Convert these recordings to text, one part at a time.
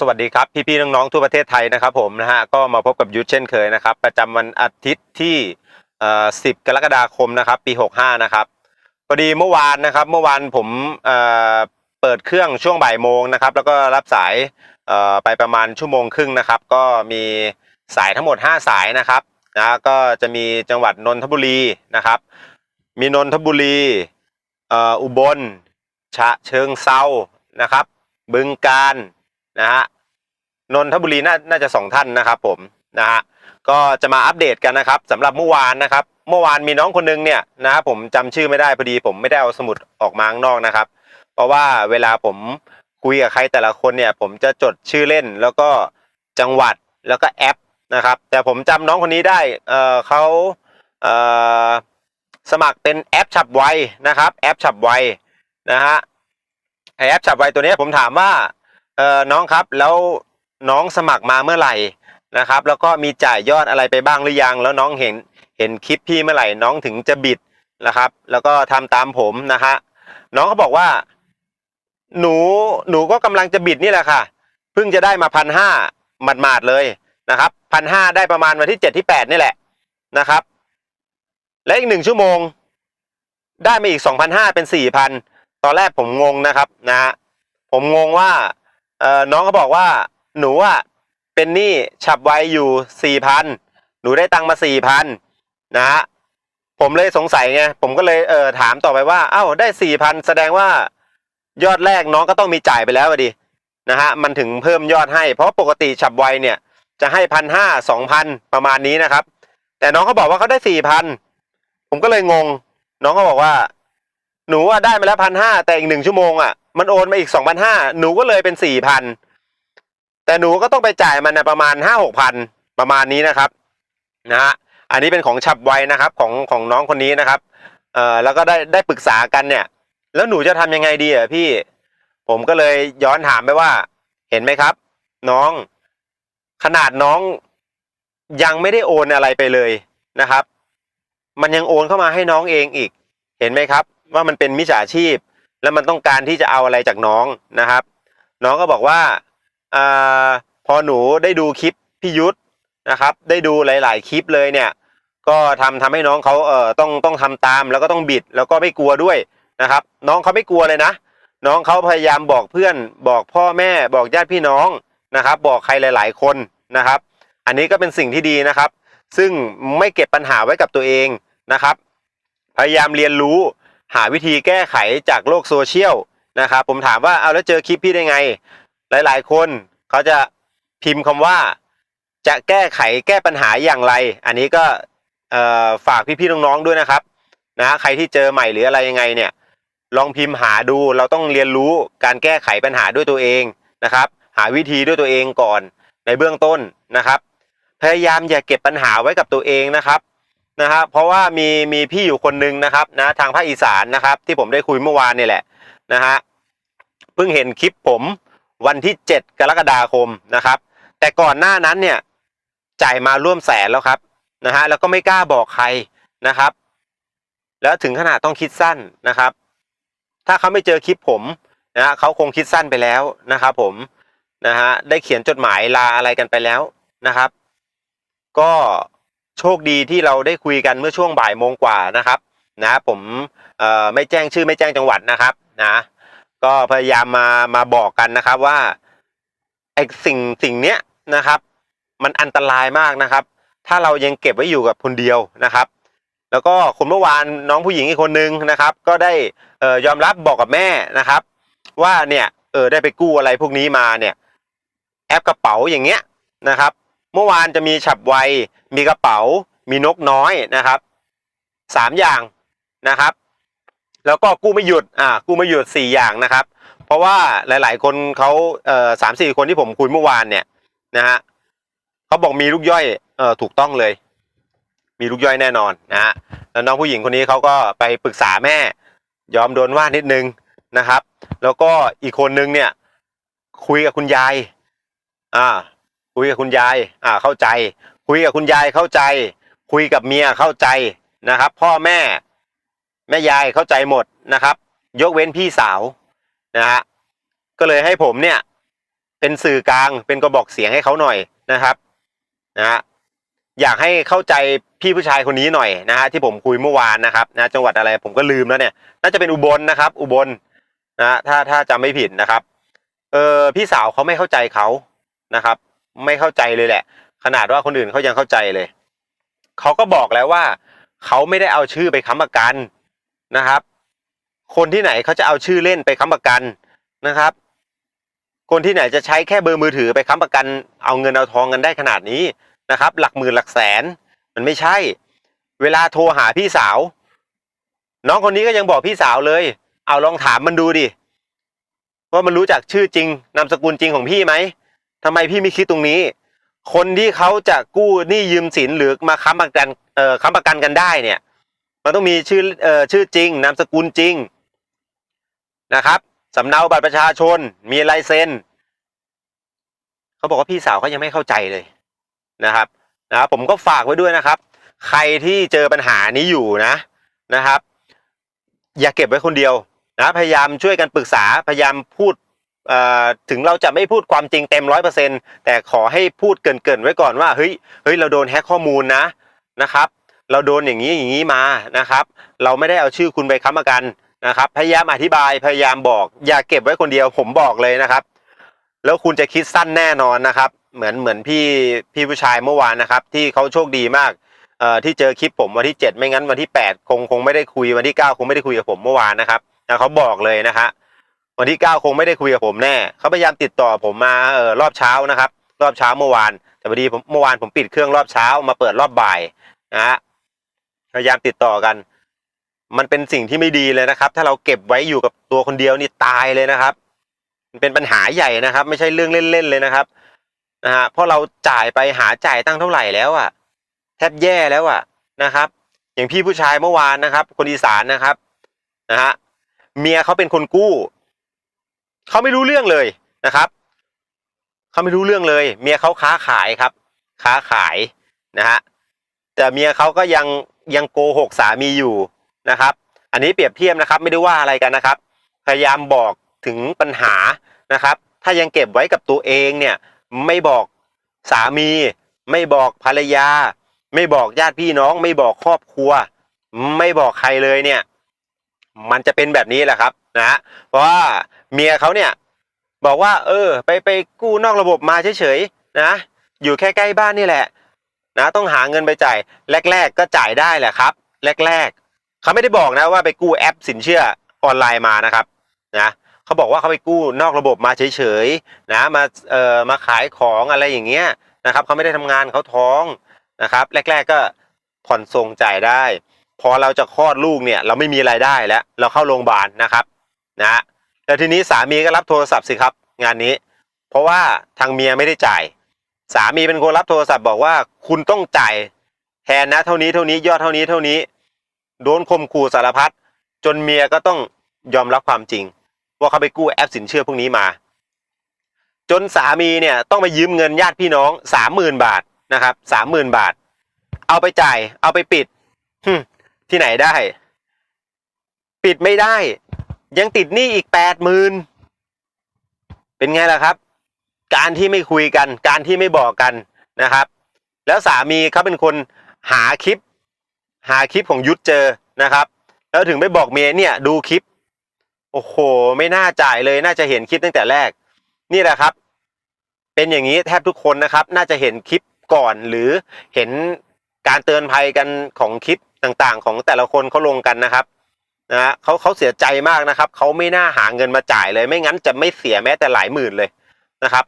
สวัสดีครับพี่ๆน้องๆทั่วประเทศไทยนะครับผมนะฮะก็มาพบกับยุทธเช่นเคยนะครับ ประจำวันอาทิตย์ที่เอ่อ10กรกฎาคมนะครับ ปี 65 นะครับพอดีเมื่อวานนะครับเมื่อวานผมเอ่อเปิดเครื่องช่วงบ่ายโมงนะครับ แล้วก็รับสายเอ่อไปประมาณชั่วโมงครึ่งนะครับ ก็มีสายทั้งหมด 5 สายนะครับนะก็จะมีจังหวัดนนทบุรีนะครับ มีนนทบุรีเอ่ออุบลฉะเชิงเซานะครับ บึงกาฬ นะฮะนนทบุรีน่าน่าจะสองท่านนะครับ ผมนะฮะก็จะมาอัปเดตกันนะครับสำหรับเมื่อวานนะครับ เมื่อวานมีน้องคนนึงเนี่ยนะครับผมจำชื่อไม่ได้พอดี ผมไม่ได้เอาสมุดออกมาข้างนอกนะครับ เพราะว่าเวลาผมคุยกับใครแต่ละคนเนี่ย ผมจะจดชื่อเล่นแล้วก็จังหวัดแล้วก็แอปนะครับ แต่ผมจำน้องคนนี้ได้เออเขาเออสมัครเป็นแอปฉับไวนะครับ แอปฉับไวนะฮะไอแอปฉับไวตัวนี้ผมถามว่า เอ่อน้องครับแล้วน้องสมัครมาเมื่อไหร่นะครับ แล้วก็มีจ่ายยอดอะไรไปบ้างหรือยัง แล้วน้องเห็นเห็นคลิปพี่เมื่อไหร่น้องถึงจะบิดนะครับ แล้วก็ทำตามผมนะฮะน้องเขาบอกว่า หนูหนูก็กำลังจะบิดนี่แหละค่ะเพิ่งจะได้มาพันห้าหมาดๆเลยนะครับพันห้าได้ประมาณวันที่เจ็ดที่แปดนี่แหละนะครับ และอีกหนึ่งชั่วโมง ได้มาอีกสองพันห้าเป็นสี่พันตอนแรกผมงงนะครับนะผมงงว่า เอ่อน้องเขาบอกว่าหนูอะเป็นหนี้ฉับไวอยู่สี่พันหนูได้ตังค์มาสี่พันนะฮะผมเลยสงสัยไงผมก็เลยเออถามต่อไปว่าเอ้าได้สี่พันแสดงว่ายอดแรกน้องก็ต้องมีจ่ายไปแล้วอะดินะฮะมันถึงเพิ่มยอดให้ เพราะปกติฉับไวเนี่ย จะให้พันห้าสองพันประมาณนี้นะครับ แต่น้องเขาบอกว่าเขาได้สี่พันผมก็เลยงง น้องเขาบอกว่า หนูอะได้มาแล้วพันห้าแต่อีกหนึ่งชั่วโมงอะ มันโอนมาอีกสองพันห้าหนูก็เลยเป็นสี่พันแต่หนูก็ต้องไปจ่ายมันนะประมาณห้าหกพันประมาณนี้นะครับนะฮะอันนี้เป็นของฉับไวนะครับของของน้องคนนี้นะครับเอ่อแล้วก็ได้ได้ปรึกษากันเนี่ย แล้วหนูจะทำยังไงดีอะพี่ ผมก็เลยย้อนถามไปว่า เห็นไหมครับ น้อง ขนาดน้องยังไม่ได้โอนอะไรไปเลยนะครับ มันยังโอนเข้ามาให้น้องเองอีก เห็นไหมครับ ว่ามันเป็นมิจฉาชีพ แล้วมันต้องการที่จะเอาอะไรจากน้องนะครับ น้องก็บอกว่าอาพอหนูได้ดูคลิปพี่ยุทธนะครับ ได้ดูหลาย ๆ คลิปเลยเนี่ย ก็ทำทำให้น้องเขาเอ่อต้องต้องทำตามแล้วก็ต้องบิดแล้วก็ไม่กลัวด้วยนะครับ น้องเขาไม่กลัวเลยนะ น้องเขาพยายามบอกเพื่อน บอกพ่อแม่บอกญาติพี่น้องนะครับ บอกใครหลาย ๆ คนนะครับ อันนี้ก็เป็นสิ่งที่ดีนะครับ ซึ่งไม่เก็บปัญหาไว้กับตัวเองนะครับ พยายามเรียนรู้ หาวิธีแก้ไขจากโลกโซเชียลนะครับผมถามว่าเอาแล้วเจอคลิปพี่ได้ไง หลาย ๆ คนเขาจะพิมพ์คำว่า จะแก้ไขแก้ปัญหาอย่างไร อันนี้ก็ฝากพี่ๆน้องๆด้วยนะครับนะใครที่เจอใหม่หรืออะไรยังไงเนี่ยลองพิมพ์หาดูเราต้องเรียนรู้การแก้ไขปัญหาด้วยตัวเองนะครับ หาวิธีด้วยตัวเองก่อนในเบื้องต้นนะครับ พยายามอย่าเก็บปัญหาไว้กับตัวเองนะครับ นะครับเพราะว่ามีมีพี่อยู่คนนึงนะครับนะทางภาคอีสานนะครับ ที่ผมได้คุยเมื่อวานนี่แหละนะฮะเพิ่งเห็นคลิปผมวันที่ 7 กรกฎาคมนะครับ แต่ก่อนหน้านั้นเนี่ยจ่ายมาร่วมแสนแล้วครับนะฮะแล้วก็ไม่กล้าบอกใครนะครับ แล้วถึงขนาดต้องคิดสั้นนะครับ ถ้าเขาไม่เจอคลิปผมนะฮะเขาคงคิดสั้นไปแล้วนะครับ ผมนะฮะได้เขียนจดหมายลาอะไรกันไปแล้วนะครับ ก็ โชคดีที่เราได้คุยกันเมื่อช่วงบ่ายโมงกว่านะครับ นะผมเอ่อไม่แจ้งชื่อไม่แจ้งจังหวัดนะครับนะ ก็พยายามมามาบอกกันนะครับว่าไอสิ่งสิ่งเนี้ยนะครับ มันอันตรายมากนะครับ ถ้าเรายังเก็บไว้อยู่กับคนเดียวนะครับ แล้วก็คนเมื่อวานน้องผู้หญิงอีกคนนึงนะครับ ก็ได้เอ่อยอมรับบอกกับแม่นะครับ ว่าเนี่ยเออได้ไปกู้อะไรพวกนี้มาเนี่ย แอปกระเป๋าอย่างเงี้ยนะครับ เมื่อวานจะมีฉับไว มีกระเป๋า มีนกน้อยนะครับสามอย่างนะครับ แล้วก็กู้ไม่หยุดอ่ากู้ไม่หยุดสี่อย่างนะครับ เพราะว่าหลาย ๆ คนเขาเอ่อสามสี่คนที่ผมคุยเมื่อวานเนี่ยนะฮะเขาบอกมีลูกย่อยเอ่อถูกต้องเลย มีลูกย่อยแน่นอนนะฮะแล้วน้องผู้หญิงคนนี้เขาก็ไปปรึกษาแม่ ยอมโดนว่านิดนึงนะครับ แล้วก็อีกคนนึงเนี่ย คุยกับคุณยายอ่า คุยกับคุณยายอ่าเข้าใจ คุยกับคุณยายเข้าใจ คุยกับเมียเข้าใจนะครับ พ่อแม่ แม่ยายเข้าใจหมดนะครับ ยกเว้นพี่สาวนะฮะก็เลยให้ผมเนี่ย เป็นสื่อกลางเป็นกระบอกเสียงให้เขาหน่อยนะครับนะฮะอยากให้เข้าใจพี่ผู้ชายคนนี้หน่อยนะฮะที่ผมคุยเมื่อวานนะครับนะจังหวัดอะไรผมก็ลืมแล้วเนี่ย น่าจะเป็นอุบลนะครับ อุบลนะฮะถ้าถ้าจำไม่ผิดนะครับ เออพี่สาวเขาไม่เข้าใจเขานะครับ ไม่เข้าใจเลยแหละ ขนาดว่าคนอื่นเขายังเข้าใจเลยเขาก็บอกแล้วว่าเขาไม่ได้เอาชื่อไปค้ำประกันนะครับ คนที่ไหนเขาจะเอาชื่อเล่นไปค้ำประกันนะครับ คนที่ไหนจะใช้แค่เบอร์มือถือไปค้ำประกัน เอาเงินเอาทองกันได้ขนาดนี้นะครับ หลักหมื่นหลักแสน มันไม่ใช่ เวลาโทรหาพี่สาว น้องคนนี้ก็ยังบอกพี่สาวเลย เอาลองถามมันดูดิว่ามันรู้จักชื่อจริงนามสกุลจริงของพี่ไหม ทำไมพี่ไม่คิดตรงนี้ คนที่เขาจะกู้หนี้ยืมสินหรือมาค้ำประกันเอ่อค้ำประกันกันได้เนี่ย มันต้องมีชื่อเอ่อชื่อจริง นามสกุลจริงนะครับสำเนาบัตรประชาชน มีลายเซ็นเขาบอกว่าพี่สาวเขายังไม่เข้าใจเลยนะครับนะครับผมก็ฝากไว้ด้วยนะครับ ใครที่เจอปัญหานี้อยู่นะนะครับ อย่าเก็บไว้คนเดียวนะพยายามช่วยกันปรึกษาพยายามพูด ถึงเราจะไม่พูดความจริงเต็มร้อยเปอร์เซ็นแต่ขอให้พูดเกินๆไว้ก่อนว่าเฮ้ยเฮ้ยเราโดนแฮ็กข้อมูลนะนะครับ เราโดนอย่างนี้อย่างนี้มานะครับ เราไม่ได้เอาชื่อคุณไปค้ำประกันนะครับ พยายามอธิบายพยายามบอก อย่าเก็บไว้คนเดียวผมบอกเลยนะครับ แล้วคุณจะคิดสั้นแน่นอนนะครับ เหมือนเหมือนพี่พี่ผู้ชายเมื่อวานนะครับ ที่เขาโชคดีมากเอ่อที่เจอคลิปผมวันที่ 7 ไม่งั้นวันที่ 8 คงคงไม่ได้คุยวันที่ 9 คงไม่ได้คุยกับผมเมื่อวานนะครับนะเขาบอกเลยนะฮะ วันที่ 9 คงไม่ได้คุยกับผมแน่เขาพยายามติดต่อผมมาเออรอบเช้านะครับ รอบเช้าเมื่อวาน แต่พอดีผมเมื่อวานผมปิดเครื่องรอบเช้ามาเปิดรอบบ่ายนะฮะพยายามติดต่อกัน มันเป็นสิ่งที่ไม่ดีเลยนะครับ ถ้าเราเก็บไว้อยู่กับตัวคนเดียวนี่ตายเลยนะครับ มันเป็นปัญหาใหญ่นะครับ ไม่ใช่เรื่องเล่นๆเลยนะครับนะฮะเพราะเราจ่ายไปหาจ่ายตั้งเท่าไหร่แล้วอะแทบแย่แล้วอะนะครับ อย่างพี่ผู้ชายเมื่อวานนะครับ คนอีสานนะครับนะฮะเมียเขาเป็นคนกู้ เขาไม่รู้เรื่องเลยนะครับเขาไม่รู้เรื่องเลย เมียเขาค้าขายครับ ค้าขายนะฮะแต่เมียเขาก็ยังยังโกหกสามีอยู่นะครับ อันนี้เปรียบเทียบนะครับ ไม่ได้ว่าอะไรกันนะครับ พยายามบอกถึงปัญหานะครับ ถ้ายังเก็บไว้กับตัวเองเนี่ยไม่บอกสามี ไม่บอกภรรยา ไม่บอกญาติพี่น้อง ไม่บอกครอบครัว ไม่บอกใครเลยเนี่ย มันจะเป็นแบบนี้แหละครับนะฮะเพราะว่าเมียเขาเนี่ยบอกว่า เออ ไปไปกู้นอกระบบมาเฉยๆนะอยู่แค่ใกล้บ้านนี่แหละนะต้องหาเงินไปจ่ายแรก ๆ ก็จ่ายได้แหละครับ แรก ๆเขาไม่ได้บอกนะว่าไปกู้แอปสินเชื่อออนไลน์มานะครับนะเขาบอกว่าเขาไปกู้นอกระบบมาเฉยๆนะมาเอ่อมาขายของอะไรอย่างเงี้ยนะครับเขาไม่ได้ทำงานเขาท้องนะครับ แรก ๆก็ผ่อนส่งจ่ายได้ พอเราจะคลอดลูกเนี่ยเราไม่มีรายได้แล้ว เราเข้าโรงพยาบาลนะครับนะแล้วทีนี้สามีก็รับโทรศัพท์สิครับ งานนี้ เพราะว่าทางเมียไม่ได้จ่าย สามีเป็นคนรับโทรศัพท์บอกว่าคุณต้องจ่ายแทนนะเท่านี้เท่านี้ยอดเท่านี้เท่านี้ โดนข่มขู่สารพัดจนเมียก็ต้องยอมรับความจริง ว่าเขาไปกู้แอปสินเชื่อพวกนี้มา จนสามีเนี่ยต้องไปยืมเงินญาติพี่น้องสามหมื่นบาทนะครับสามหมื่นบาท เอาไปจ่ายเอาไปปิดหึ ที่ไหนได้ ปิดไม่ได้ ยังติดหนี้อีกแปดหมื่นเป็นไงล่ะครับ การที่ไม่คุยกัน การที่ไม่บอกกันนะครับ แล้วสามีเขาเป็นคนหาคลิป หาคลิปของยุทธเจอนะครับ แล้วถึงไม่บอกเมียเนี่ยดูคลิป โอ้โห ไม่น่าจ่ายเลยน่าจะเห็นคลิปตั้งแต่แรก นี่แหละครับ เป็นอย่างนี้แทบทุกคนนะครับ น่าจะเห็นคลิปก่อนหรือเห็นการเตือนภัยกันของคลิป ต่างๆ ของแต่ละคนเขาลงกันนะครับนะฮะเขาเขาเสียใจมากนะครับเขาไม่น่าหาเงินมาจ่ายเลย ไม่งั้นจะไม่เสียแม้แต่หลายหมื่นเลยนะครับ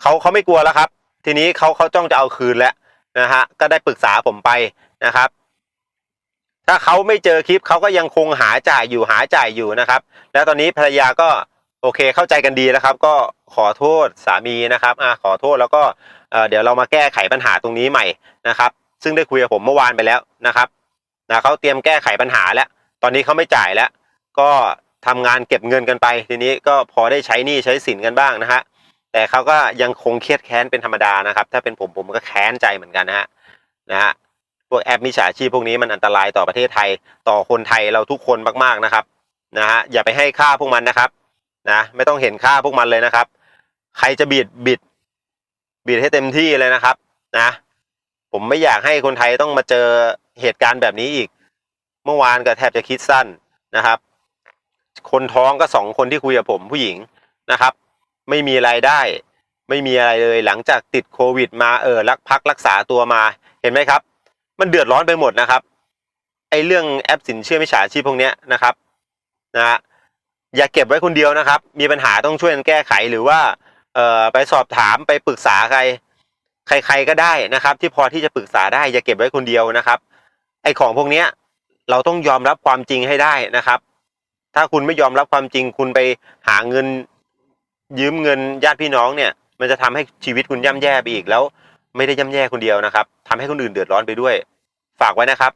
เขาเขาไม่กลัวแล้วครับ ทีนี้เขาเขาจ้องจะเอาคืนแล้วนะฮะก็ได้ปรึกษาผมไปนะครับ ถ้าเขาไม่เจอคลิปเขาก็ยังคงหาจ่ายอยู่หาจ่ายอยู่นะครับ แล้วตอนนี้ภรรยาก็โอเคเข้าใจกันดีแล้วครับ ก็ขอโทษสามีนะครับอ่าขอโทษแล้วก็เอ่อเดี๋ยวเรามาแก้ไขปัญหาตรงนี้ใหม่นะครับ ซึ่งได้คุยกับผมเมื่อวานไปแล้วนะครับนะเขาเตรียมแก้ไขปัญหาแล้ว ตอนนี้เขาไม่จ่ายแล้ว ก็ทำงานเก็บเงินกันไป ทีนี้ก็พอได้ใช้หนี้ใช้สินกันบ้างนะฮะแต่เขาก็ยังคงเครียดแค้นเป็นธรรมดานะครับ ถ้าเป็นผมผมก็แค้นใจเหมือนกันนะฮะนะฮะพวกแอปมิจฉาชีพพวกนี้มันอันตรายต่อประเทศไทยต่อคนไทยเราทุกคนมากๆนะครับนะฮะอย่าไปให้ค่าพวกมันนะครับนะไม่ต้องเห็นค่าพวกมันเลยนะครับ ใครจะบิดบิดบิดให้เต็มที่เลยนะครับนะ ผมไม่อยากให้คนไทยต้องมาเจอเหตุการณ์แบบนี้อีก เมื่อวานก็แทบจะคิดสั้นนะครับ คนท้องก็สองคนที่คุยกับผมผู้หญิงนะครับ ไม่มีรายได้ ไม่มีอะไรเลยหลังจากติดโควิด มาเออรักพักรักษาตัวมาเห็นไหมครับ มันเดือดร้อนไปหมดนะครับไอ้เรื่องแอปสินเชื่อมิจฉาชีพพวกเนี้ยนะครับนะฮะอย่าเก็บไว้คนเดียวนะครับ มีปัญหาต้องช่วยกันแก้ไขหรือว่าเอ่อไปสอบถามไปปรึกษาใคร ใครๆก็ได้นะครับ ที่พอที่จะปรึกษาได้อย่าเก็บไว้คนเดียวนะครับ ไอ้ของพวกเนี้ยเราต้องยอมรับความจริงให้ได้นะครับ ถ้าคุณไม่ยอมรับความจริง คุณไปหาเงิน ยืมเงินญาติพี่น้องเนี่ย มันจะทำให้ชีวิตคุณย่ำแย่ไปอีกแล้ว ไม่ได้ย่ำแย่คนเดียวนะครับทำให้คนอื่นเดือดร้อนไปด้วย ฝากไว้นะครับ